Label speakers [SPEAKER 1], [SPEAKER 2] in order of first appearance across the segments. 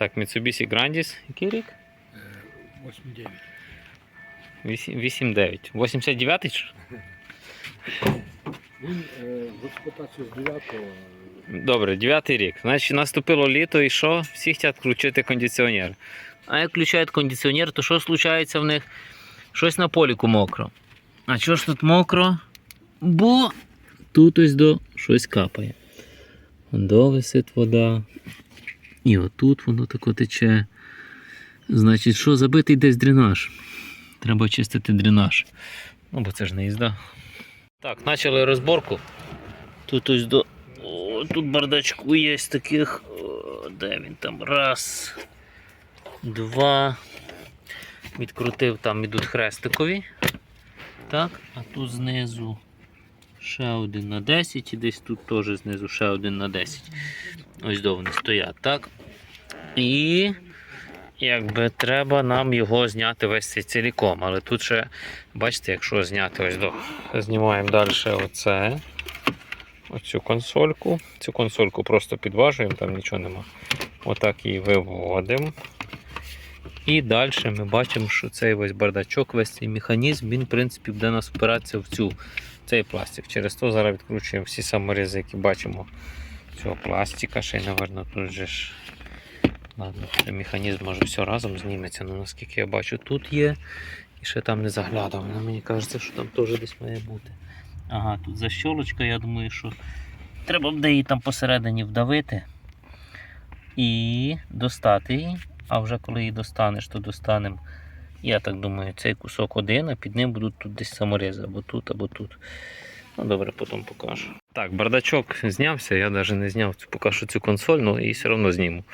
[SPEAKER 1] Так, Mitsubishi Grandis. Який рік?
[SPEAKER 2] 8-9.
[SPEAKER 1] 8-9. 89-й?
[SPEAKER 2] Він е, в експлуатацію з 9-го.
[SPEAKER 1] Добре, 9 рік. Значить, наступило літо і що? Всі хочуть включити кондиціонер. А як включають кондиціонер, то що случається в них? Щось на поліку мокро. А чого ж тут мокро? Бо тут ось до щось капає. До висить вода. І отут воно тако тече. Значить, що забитий десь дренаж. Треба чистити дренаж. Ну, бо це ж не їзда. Так, почали розборку. Тут ось до. О, тут бардачку є таких. О, де він там? Раз. Два. Відкрутив, там ідуть хрестикові. Так, а тут знизу ще один на 10 і десь тут теж знизу ще один на 10. Ось до вони стоять, так? І якби треба нам його зняти весь цей ціліком. Але тут ще, бачите, якщо зняти ось до. Знімаємо далі оце. Оцю консольку. Цю консольку просто підважуємо, там нічого нема. Отак її виводимо. І далі ми бачимо, що цей весь бардачок, весь цей механізм, він, в принципі, буде нас впиратися в цю, цей пластик. Через то зараз відкручуємо всі саморізи, які бачимо цього пластика. Ще й, напевно, тут же ж. Ладно, механізм може все разом зніметься. Ну, наскільки я бачу, тут є. І ще там не заглядав. Ну, мені кажеться, що там теж десь має бути. Ага, тут защолочка, я думаю, що треба буде її там посередині вдавити і достати її. А вже коли її достанеш, то достанемо, я так думаю, цей кусок один, а під ним будуть тут десь саморізи, або тут, або тут. Ну добре, потім покажу. Так, бардачок знявся, я навіть не зняв цю, поки що цю консоль, ну і все одно зніму.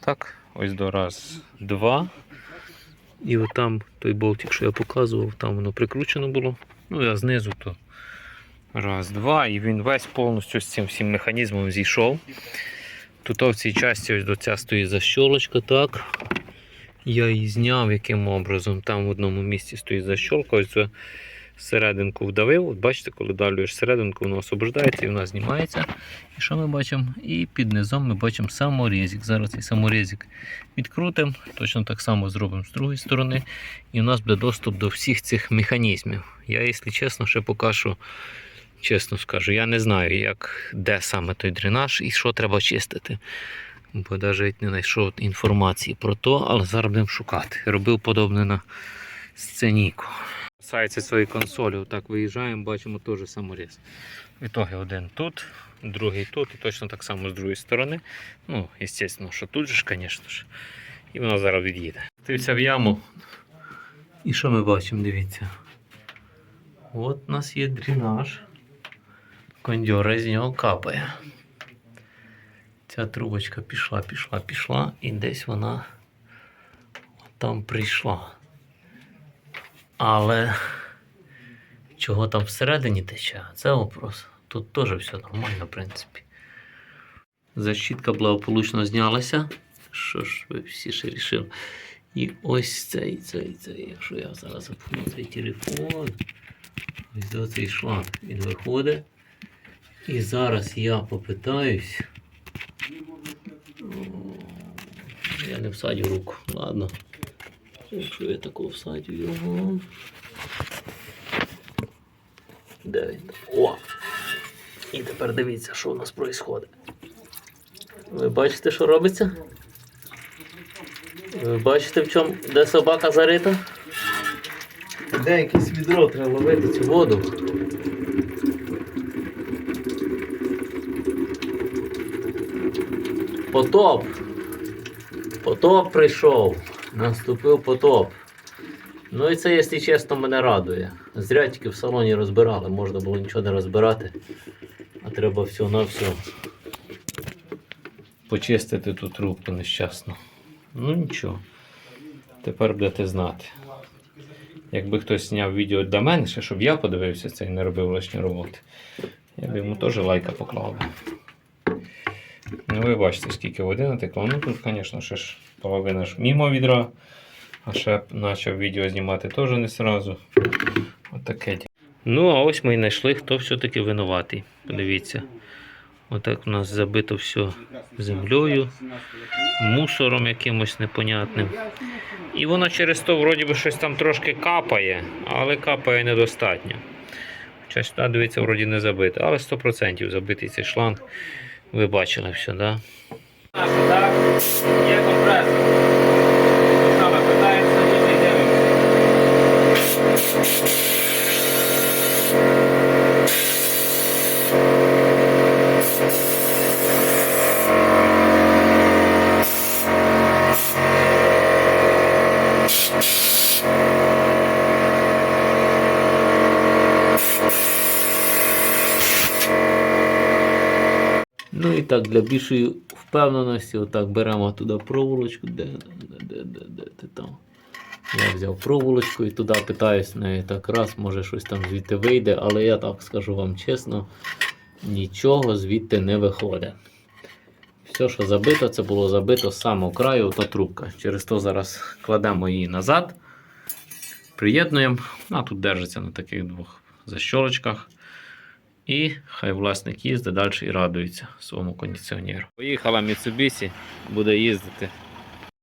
[SPEAKER 1] Так, ось до раз, два. І отам той болтик, що я показував, там воно прикручено було. Ну, а знизу то раз, два. І він весь повністю з цим всім механізмом зійшов. Тут в цій часті ось до ця стоїть защолочка, так. Я її зняв яким образом. Там в одному місці стоїть защолка, ось це серединку вдавив. От бачите, коли давлюєш серединку, воно освобождається і вона знімається. І що ми бачимо? І під низом ми бачимо саморізик. Зараз цей саморізик відкрутимо, точно так само зробимо з другої сторони. І у нас буде доступ до всіх цих механізмів. Я, якщо чесно, ще поки що, чесно скажу, я не знаю, як, де саме той дренаж і що треба чистити. Бо навіть не знайшов інформації про то, але зараз будемо шукати. Робив подобне на сценіку. Касається цієї консолі, так виїжджаємо, бачимо теж саморіз. В один тут, другий тут, і точно так само з другої сторони. Ну, звісно, що тут же ж, звісно ж. І вона зараз від'їде. Тився в яму. І що ми бачимо, дивіться. От у нас є дренаж. Кондьора з нього капає. Ця трубочка пішла, пішла, пішла, і десь вона там прийшла. Але чого там всередині тече, це вопрос. Тут теж все нормально, в принципі. Защітка благополучно знялася. Що ж ви всі ще рішили? І ось цей, цей, цей, якщо я зараз запхну цей телефон, ось до цей шланг він виходить. І зараз я попитаюсь. Я не всадю руку, ладно. Якщо я тако всадю його. Де він? О! І тепер дивіться, що у нас відбувається. Ви бачите, що робиться? Ви бачите, в чому, де собака зарита? Де якесь відро треба ловити цю воду. Потоп. Потоп прийшов. Наступив потоп. Ну і це, якщо чесно, мене радує. Зря тільки в салоні розбирали, можна було нічого не розбирати. А треба все на все. Почистити ту трубку нещасно. Ну нічого. Тепер будете знати. Якби хтось зняв відео для мене, ще щоб я подивився це і не робив лишні роботи, я б йому теж лайка поклав. Ну, ви бачите, скільки води натекло. Ну тут, звісно, ще ж половина ж мімо відра. А ще почав відео знімати теж не сразу. Отаке. Ну, а ось ми і знайшли, хто все-таки винуватий. Подивіться. Отак у нас забито все землею, мусором якимось непонятним. І воно через то вроді би щось там трошки капає, але капає недостатньо. Хоча сюди, дивиться, вроді не забито, але 100% забитий цей шланг. Ви бачили все, так? Да? Є компресор. Ну і так, для більшої впевненості, отак беремо туди проволочку, де, де, де, де, ти там. Я взяв проволочку і туди питаюсь неї так раз, може щось там звідти вийде, але я так скажу вам чесно, нічого звідти не виходить. Все, що забито, це було забито з самого краю, та трубка. Через то зараз кладемо її назад, приєднуємо, а тут держиться на таких двох защолочках. І хай власник їздить далі і радується своєму кондиціонеру. Поїхала Mitsubishi, буде їздити.